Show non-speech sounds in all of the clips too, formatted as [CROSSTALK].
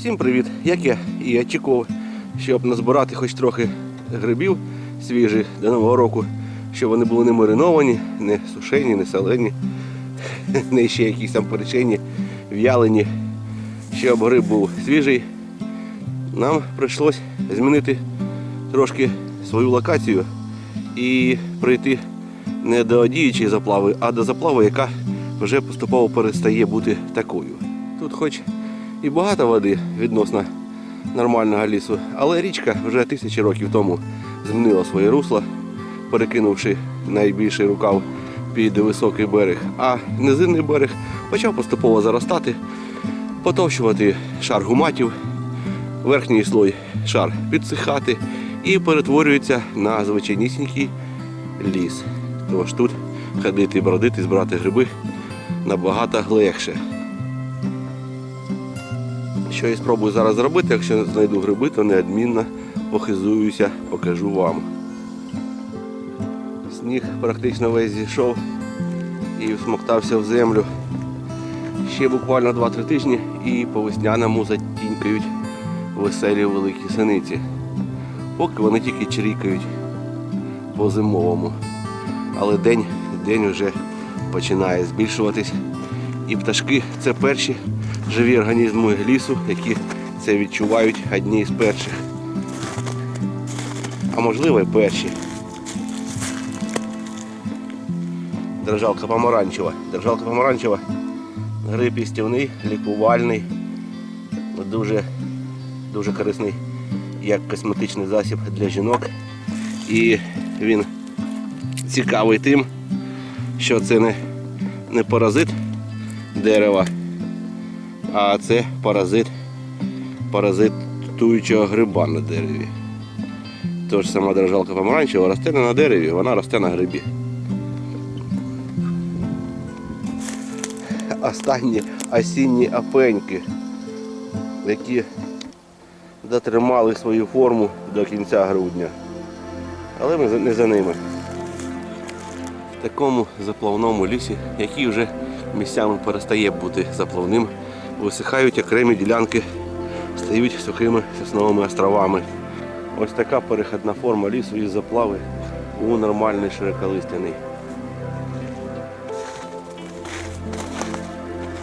Всім привіт! Як я і очікував, щоб назбирати хоч трохи грибів свіжих до Нового року, щоб вони були не мариновані, не сушені, не солені, [LAUGHS] не ще якісь там перечені, в'ялені, щоб гриб був свіжий. Нам прийшлось змінити трошки свою локацію і прийти не до діючої заплави, а до заплави, яка вже поступово перестає бути такою. Тут хоч і багато води відносно нормального лісу, але річка вже тисячі років тому змінила своє русло, перекинувши найбільший рукав під високий берег, а низинний берег почав поступово заростати, потовщувати шар гуматів, верхній слой шар підсихати і перетворюється на звичайнісінький ліс. Тож тут ходити, бродити, збирати гриби набагато легше. Що я спробую зараз зробити, якщо знайду гриби, то неодмінно похизуюся, покажу вам. Сніг практично весь зійшов і всмоктався в землю. Ще буквально 2-3 тижні і по весняному затінькають веселі великі синиці. Поки вони тільки чирікають по зимовому. Але день, день вже починає збільшуватись. І пташки це перші живі організми лісу, які це відчувають одні з перших. А можливо і перші. Держалка помаранчева. Держалка помаранчева. Гриб істівний, лікувальний, дуже, дуже корисний як косметичний засіб для жінок. І він цікавий тим, що це не, не паразит дерева, а це паразит паразитуючого гриба на дереві. Тож сама держалка помаранчева росте не на дереві, вона росте на грибі. Останні осінні апеньки, які дотримали свою форму до кінця грудня. Але ми не за ними. В такому заплавному лісі, який вже місцями перестає бути заплавним, висихають окремі ділянки, стають сухими сосновими островами. Ось така перехідна форма лісу із заплави у нормальний широколистяний.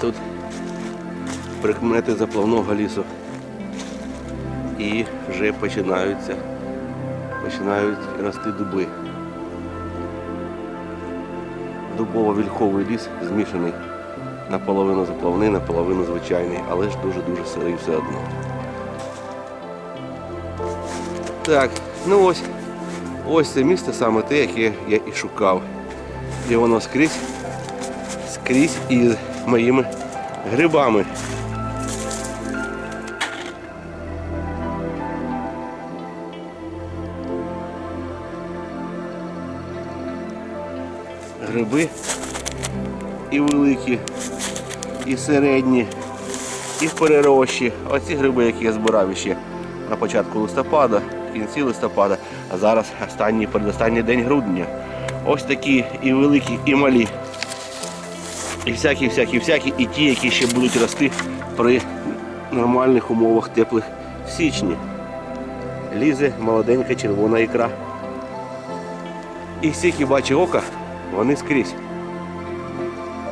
Тут прикмети заплавного лісу. І вже починаються, починають рости дуби. Дубово-вільховий ліс змішаний наполовину заплавний, наполовину звичайний, але ж дуже-дуже сирий все одно. Так, ну ось, ось це місце саме те, яке я і шукав. І воно скрізь, скрізь із моїми грибами. Гриби і великі, і середні, і в. Оці гриби, які я збирав ще на початку листопада, в кінці листопада, а зараз останній передостанній день грудня. Ось такі і великі, і малі. І всякі, всякі, всякі, і ті, які ще будуть рости при нормальних умовах теплих в січні. Лізе молоденька червона ікра. І всіх бачить ока, вони скрізь.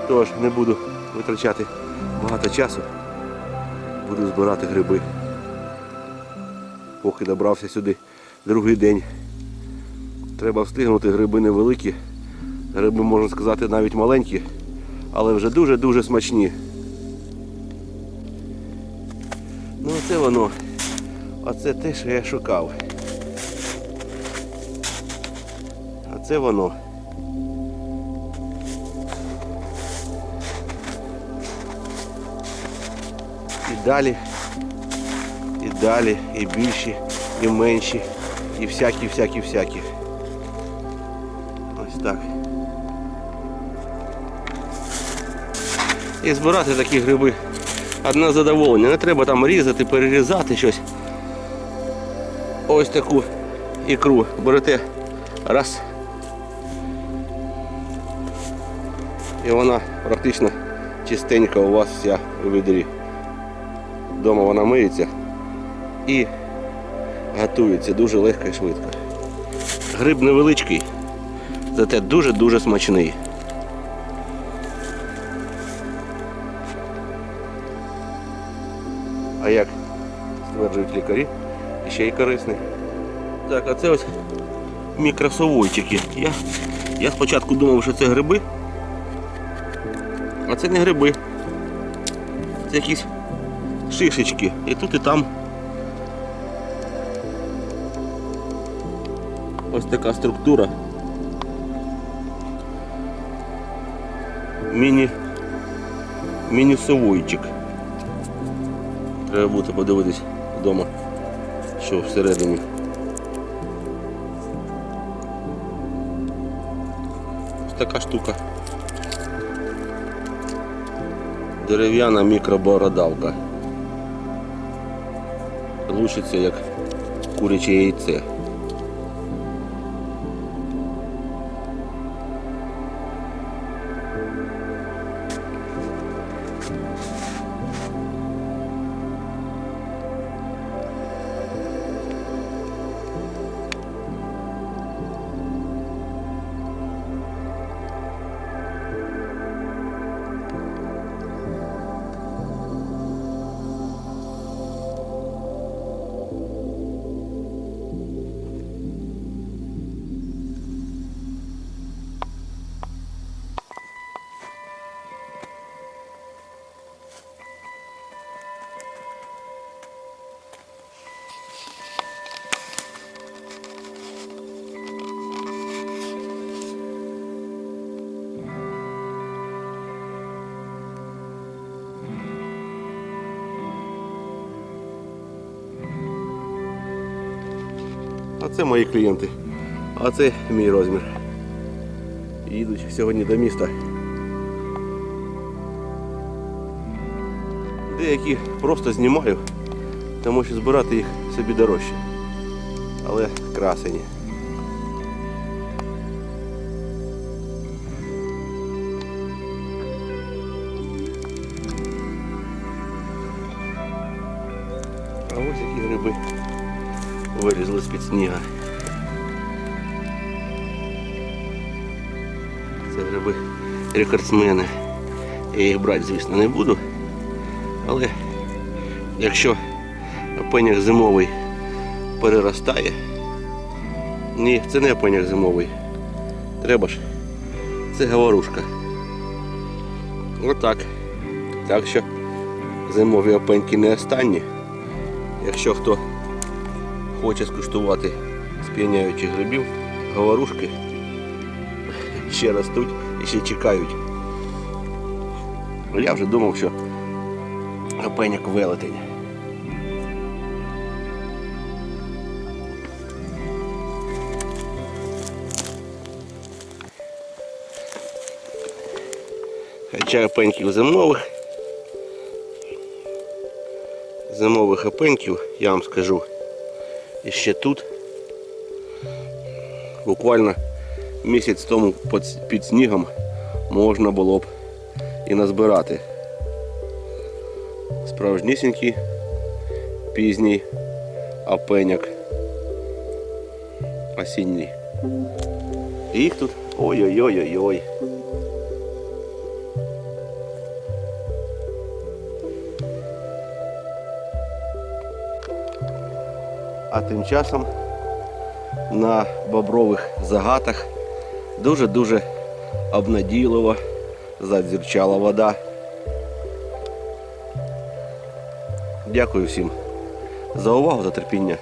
Тож не буду витрачати багато часу. Буду збирати гриби. Поки добрався сюди другий день. Треба встигнути гриби невеликі. Гриби, можна сказати, навіть маленькі, але вже дуже-дуже смачні. Ну оце воно. Оце те, що я шукав. Оце воно. Далі, і далі, і більші, і менші, і всякі, всякі, всякі. Ось так. І збирати такі гриби одне задоволення. Не треба там різати, перерізати щось. Ось таку ікру берете раз. І вона практично чистенька у вас вся у відрі. Дома вона миється і готується дуже легко і швидко. Гриб невеличкий, зате дуже-дуже смачний. А як стверджують лікарі, ще й корисний. Так, а це ось мікросовойчики. Я, я спочатку думав, що це гриби, а це не гриби. Це якісь шишечки. І тут і там. Ось така структура. Міні. Міні-совойчик. Треба буде подивитись вдома, що всередині. Ось така штука. Дерев'яна мікробородавка. Лучиться як куряче яйце. Це мої клієнти. А це мій розмір. Їдуть сьогодні до міста. Деякі просто знімаю, тому що збирати їх собі дорожче. Але красені. Вилізли з-під сніга. Це гриби рекордсмени. Я їх брати, звісно, не буду. Але якщо пеняк зимовий переростає, ні, це не пеняк зимовий. Треба ж. Це говорушка. Отак. Так що зимові опеньки не останні. Якщо хто хоче скуштувати сп'яняючих грибів, говорушки ще ростуть і ще чекають. Я вже думав, що опеняк велетень. Хоча опеньків зимових. Зимових опеньків, я вам скажу, і ще тут. Буквально місяць тому під- снігом можна було б і назбирати. Справжнісінький пізній опеняк осінній. І Їх тут ой-ой-ой-ой-ой. А тим часом на бобрових загатах дуже-дуже обнадійливо задзірчала вода. Дякую всім за увагу, за терпіння.